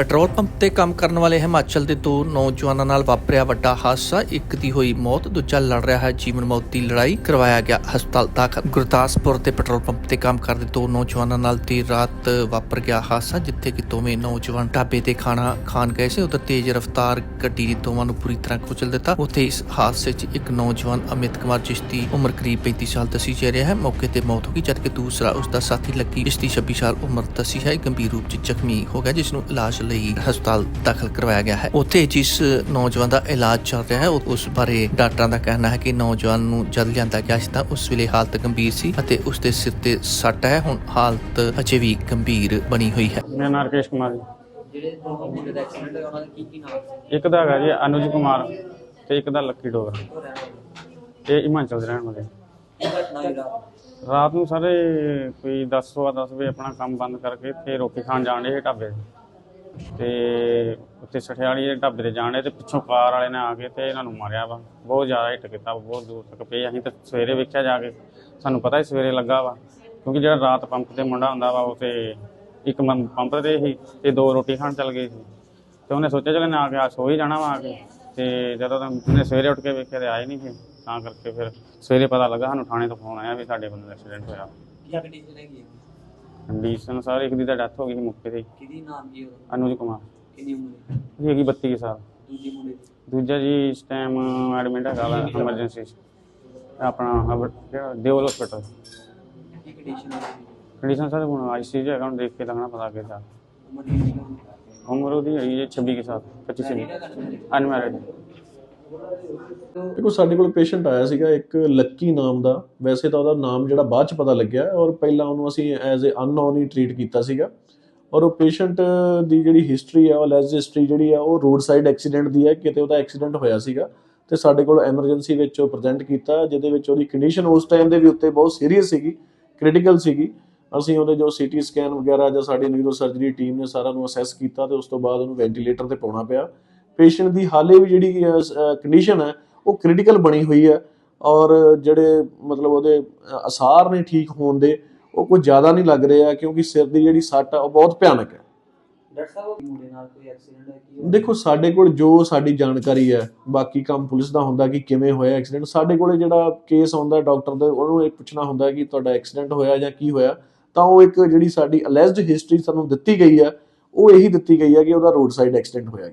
Petrol pump ਤੇ ਕੰਮ ਕਰਨ ਵਾਲੇ ਹਿਮਾਚਲ ਦੇ ਦੋ ਨੌਜਵਾਨਾਂ ਨਾਲ ਵਾਪਰਿਆ ਵੱਡਾ ਹਾਦਸਾ। ਇੱਕ ਦੀ ਹੋਈ ਮੌਤ, ਦੂਜਾ ਲੜ ਰਿਹਾ ਹੈ। ਜੀਵਨ ਮੌਤ ਦੀ ਲੜਾਈ ਕਰਵਾਇਆ ਗਿਆ ਹਸਪਤਾਲ ਦਾਖਲ। ਗੁਰਦਾਸਪੁਰ ਦੇ ਪੈਟਰੋਲ ਪੰਪ ਤੇ ਕੰਮ ਕਰਦੇ ਦੋ ਨੌਜਵਾਨਾਂ ਨਾਲ ਦੇਰ ਰਾਤ ਵਾਪਰ ਗਿਆ ਹਾਦਸਾ, ਜਿੱਥੇ ਕਿ ਦੋਵੇਂ ਨੌਜਵਾਨ ਢਾਬੇ ਤੇ ਖਾਣਾ ਖਾਣ ਗਏ ਸੀ। ਉਧਰ ਤੇਜ਼ ਰਫ਼ਤਾਰ ਗੱਡੀ ਨੇ ਦੋਵਾਂ ਨੂੰ ਪੂਰੀ ਤਰ੍ਹਾਂ ਕੁਚਲ ਦਿੱਤਾ। ਉੱਥੇ ਇਸ ਹਾਦਸੇ 'ਚ ਇੱਕ ਨੌਜਵਾਨ ਅਮਿਤ ਕੁਮਾਰ, ਜਿਸ ਦੀ ਉਮਰ ਕਰੀਬ 35 ਸਾਲ ਦੱਸੀ ਜਾ ਰਹੀ ਹੈ, ਮੌਕੇ ਤੇ ਮੌਤ ਹੋ ਗਈ, ਜਦਕਿ ਦੂਸਰਾ ਉਸ ਦਾ ਸਾਥੀ ਲੱਕੀ ਜਿਸਦੀ 26 ਸਾਲ ਉਮਰ ਦੱਸੀ ਹੈ, ਗੰਭੀਰ ਰੂਪ 'ਚ ਜ਼ਖਮੀ ਹੋ ਗਿਆ, ਜਿਸ ਨੂੰ ਇਲਾਜ ਲਈ ਹਸਪਤਾਲ ਦਾਖਲ ਕਰਵਾਇਆ ਗਿਆ ਹੈ। ਉੱਥੇ ਜਿਸ ਨੌਜਵਾਨ ਦਾ ਇਲਾਜ ਚੱਲ ਰਿਹਾ ਹੈ ਉਸ ਬਾਰੇ ਡਾਕਟਰਾਂ ਦਾ ਕਹਿਣਾ ਹੈ ਕਿ ਨੌਜਵਾਨ ਨੂੰ ਜਦ ਲਿਆਂਦਾ ਗਿਆ ਸੀ ਤਾਂ ਉਸ ਵੇਲੇ ਹਾਲਤ ਗੰਭੀਰ ਸੀ ਅਤੇ ਉਸ ਦੇ ਸਿਰ ਤੇ ਸੱਟ ਹੈ। ਹੁਣ ਹਾਲਤ ਅਜੇ ਵੀ ਗੰਭੀਰ ਬਣੀ ਹੋਈ ਹੈ। ਮੇਰਾ ਨਾਮ ਰਕੇਸ਼ ਕੁਮਾਰ ਜੀ। ਜਿਹੜੇ ਦੋ ਮੁੰਡੇ ਦਾ ਐਕਸੀਡੈਂਟ ਹੋਇਆ ਉਹਨਾਂ ਦਾ ਕੀ ਕੀ ਨਾਮ ਸੀ? ਇੱਕ ਦਾ ਹੈਗਾ ਜੀ ਅਨੁਜ ਕੁਮਾਰ ਤੇ ਇੱਕ ਦਾ ਲੱਕੀ ਡੋਗਰਾ। ਇਹ ਹਿਮਾਚਲ ਦੇ ਰਹਿਣ ਵਾਲੇ ਰਾਤ? ਨੂੰ ਸਾਰੇ ਕੋਈ 10 ਸਵਾ 10 ਵਜੇ ਆਪਣਾ ਕੰਮ ਬੰਦ ਕਰਕੇ ਤੇ ਰੋਟੀ ਖਾਣ ਜਾਣ ਦੇ ਢਾਬੇ ਤੇ। ਉੱਥੇ ਸਠਿਆਲੀ ਦੇ ਢਾਬੇ ਤੇ ਜਾਣ ਤੇ ਪਿੱਛੋਂ ਕਾਰ ਵਾਲੇ ਨੇ ਆ ਕੇ ਤੇ ਇਹਨਾਂ ਨੂੰ ਮਾਰਿਆ ਵਾ। ਬਹੁਤ ਜ਼ਿਆਦਾ ਹਿੱਟ ਕੀਤਾ ਵਾ, ਬਹੁਤ ਦੂਰ ਤੱਕ ਪਏ। ਅਸੀਂ ਤਾਂ ਸਵੇਰੇ ਵੇਖਿਆ ਜਾ ਕੇ। ਸਾਨੂੰ ਪਤਾ ਹੀ ਸਵੇਰੇ ਲੱਗਾ ਵਾ, ਕਿਉਂਕਿ ਜਿਹੜਾ ਰਾਤ ਪੰਪ ਤੇ ਮੁੰਡਾ ਹੁੰਦਾ ਵਾ, ਉਹ ਤੇ ਇੱਕ ਮੰ- ਪੰਪ ਤੇ ਸੀ ਤੇ ਦੋ ਰੋਟੀ ਖਾਣ ਚੱਲ ਗਏ ਸੀ। ਤੇ ਉਹਨੇ ਸੋਚਿਆ ਚਲ ਨਾ ਆ ਕੇ ਆ ਸੋ ਹੀ ਜਾਣਾ ਵਾ ਆ ਕੇ। ਤੇ ਜਦੋਂ ਤਾਂ ਉਹਨੇ ਸਵੇਰੇ ਉੱਠ ਕੇ ਵੇਖਿਆ ਤੇ ਆਏ ਨਹੀਂ ਸੀ, ਤਾਂ ਕਰਕੇ ਫਿਰ ਸਵੇਰੇ ਪਤਾ ਲੱਗਾ ਸਾਨੂੰ ਥਾਣੇ ਤੋਂ ਫੋਨ ਆਇਆ ਵੀ ਸਾਡੇ ਬੰਦੇ ਦਾ ਐਕਸੀਡੈਂਟ ਹੋਇਆ। ਕੀ ਕੰਡੀਸ਼ਨ ਹੈਗੀ ਹੈ? ਕੰਡੀਸ਼ਨ ਸਾਰੇ ਇੱਕ ਦੀ ਤਾਂ ਡੈਥ ਹੋ ਗਈ ਸੀ ਮੌਕੇ ਤੇ ਹੀ। ਕਿਹਦੀ ਨਾਮ ਕੀ ਉਹਦਾ? ਅਨੁਜ ਕੁਮਾਰ। ਕਿੰਨੀ ਉਮਰ ਹੈ? ਇਹ ਹੈਗੀ 32 ਕੁ ਸਾਲ। ਦੂਜੀ ਮੁੰਡੇ ਦੀ? ਦੂਜਾ ਜੀ ਇਸ ਟਾਈਮ ਐਡਮਿਟ ਹੈਗਾ ਵਾ ਐਮਰਜੈਂਸੀ ਆਪਣਾ ਹਬ- ਕਿਹੜਾ? ਦੇਵਲ ਹਸਪੀਟਲ ਕੀ ਕੰਡੀਸ਼ਨ ਹੈ? ਕੰਡੀਸ਼ਨ ਸਰ ਹੁਣ ਆਈਸੀਯੂ ਹੈਗਾ ਹੁਣ ਦੇਖ ਕੇ ਲੱਗਣਾ ਪਤਾ ਸਾਲ ਉਮਰ ਕਿੰਨੀ ਹੈ ਉਮਰ? ਉਹਦੀ ਹੈਗੀ ਹੈ 26 ਕੁ ਸਾਲ 25 ਛੱਬੀ। ਅਨਮੈਰਿਡ ਦੇਖੋ, ਸਾਡੇ ਕੋਲ ਪੇਸ਼ੈਂਟ ਆਇਆ ਸੀਗਾ ਇੱਕ ਲੱਕੀ ਨਾਮ ਦਾ। ਵੈਸੇ ਤਾਂ ਉਹਦਾ ਨਾਮ ਜਿਹੜਾ ਬਾਅਦ ਚ ਪਤਾ ਲੱਗਿਆ ਔਰ ਪਹਿਲਾਂ ਉਹਨੂੰ ਅਸੀਂ ਐਜ਼ ਅ ਅਨਨੋਨ ਹੀ ਟ੍ਰੀਟ ਕੀਤਾ ਸੀਗਾ। ਔਰ ਉਹ ਪੇਸ਼ੈਂਟ ਦੀ ਜਿਹੜੀ ਹਿਸਟਰੀ ਹੈ ਉਹ ਲੈਜ ਹਿਸਟਰੀ ਜਿਹੜੀ ਆ, ਉਹ ਰੋਡ ਸਾਈਡ ਐਕਸੀਡੈਂਟ ਦੀ ਹੈ ਕਿਤੇ ਉਹਦਾ ਐਕਸੀਡੈਂਟ ਹੋਇਆ ਸੀਗਾ। ਤੇ ਸਾਡੇ ਕੋਲ ਐਮਰਜੈਂਸੀ ਵਿੱਚ ਉਹ ਪ੍ਰੈਜ਼ੈਂਟ ਕੀਤਾ, ਜਿਹਦੇ ਵਿੱਚ ਉਹਦੀ ਕੰਡੀਸ਼ਨ ਉਸ ਟਾਈਮ ਦੇ ਵੀ ਉੱਤੇ ਬਹੁਤ ਸੀਰੀਅਸ ਸੀਗੀ ਕ੍ਰਿਟੀਕਲ ਸੀਗੀ। ਅਸੀਂ ਉਹਦੇ ਜੋ ਸੀਟੀ ਸਕੈਨ ਵਗੈਰਾ ਜਾਂ ਸਾਡੀ ਨਿਊਰੋ ਸਰਜਰੀ ਟੀਮ ਨੇ ਸਾਰਾ ਨੂੰ ਅਸੈਸ ਕੀਤਾ ਤੇ ਉਸ ਤੋਂ ਬਾਅਦ ਉਹਨੂੰ ਵੈਂਟੀਲੇਟਰ ਤੇ ਪਾਉਣਾ ਪਿਆ। ਪੇਸ਼ੈਂਟ ਦੀ ਹਾਲੇ ਵੀ ਜਿਹੜੀ ਕੰਡੀਸ਼ਨ ਹੈ ਉਹ ਕ੍ਰਿਟੀਕਲ ਬਣੀ ਹੋਈ ਹੈ ਔਰ ਜਿਹੜੇ ਮਤਲਬ ਉਹਦੇ ਅਸਾਰ ਨੇ ਠੀਕ ਹੋਣ ਦੇ ਉਹ ਕੋਈ ਜ਼ਿਆਦਾ ਨਹੀਂ ਲੱਗ ਰਿਹਾ ਕਿਉਂਕਿ ਸਿਰ ਦੀ ਜਿਹੜੀ ਸੱਟ ਆ ਉਹ ਬਹੁਤ ਭਿਆਨਕ ਹੈ ਡਾਕਟਰ ਸਾਹਿਬ ਉਹ ਮੁੰਡੇ ਨਾਲ ਕੋਈ ਐਕਸੀਡੈਂਟ ਹੈ ਕੀ ਹੋਇਆ? ਦੇਖੋ ਸਾਡੇ ਕੋਲ ਜੋ ਸਾਡੀ ਜਾਣਕਾਰੀ ਹੈ ਬਾਕੀ ਕੰਮ ਪੁਲਿਸ ਦਾ ਹੁੰਦਾ ਕਿ ਕਿਵੇਂ ਹੋਇਆ ਐਕਸੀਡੈਂਟ ਸਾਡੇ ਕੋਲੇ ਜਿਹੜਾ ਕੇਸ ਆਉਂਦਾ ਡਾਕਟਰ ਦੇ ਉਹਨੂੰ ਇਹ ਪੁੱਛਣਾ ਹੁੰਦਾ ਕਿ ਤੁਹਾਡਾ ਐਕਸੀਡੈਂਟ ਹੋਇਆ ਜਾਂ ਕੀ ਹੋਇਆ ਤਾਂ ਉਹ ਇੱਕ ਜਿਹੜੀ ਸਾਡੀ ਅਲੈਜਡ ਹਿਸਟਰੀ ਸਾਨੂੰ ਦਿੱਤੀ ਗਈ ਹੈ ਉਹ ਇਹੀ ਦਿੱਤੀ ਗਈ ਹੈ ਕਿ ਉਹਦਾ ਰੋਡ ਸਾਈਡ ਐਕਸੀਡੈਂਟ ਹੋਇਆ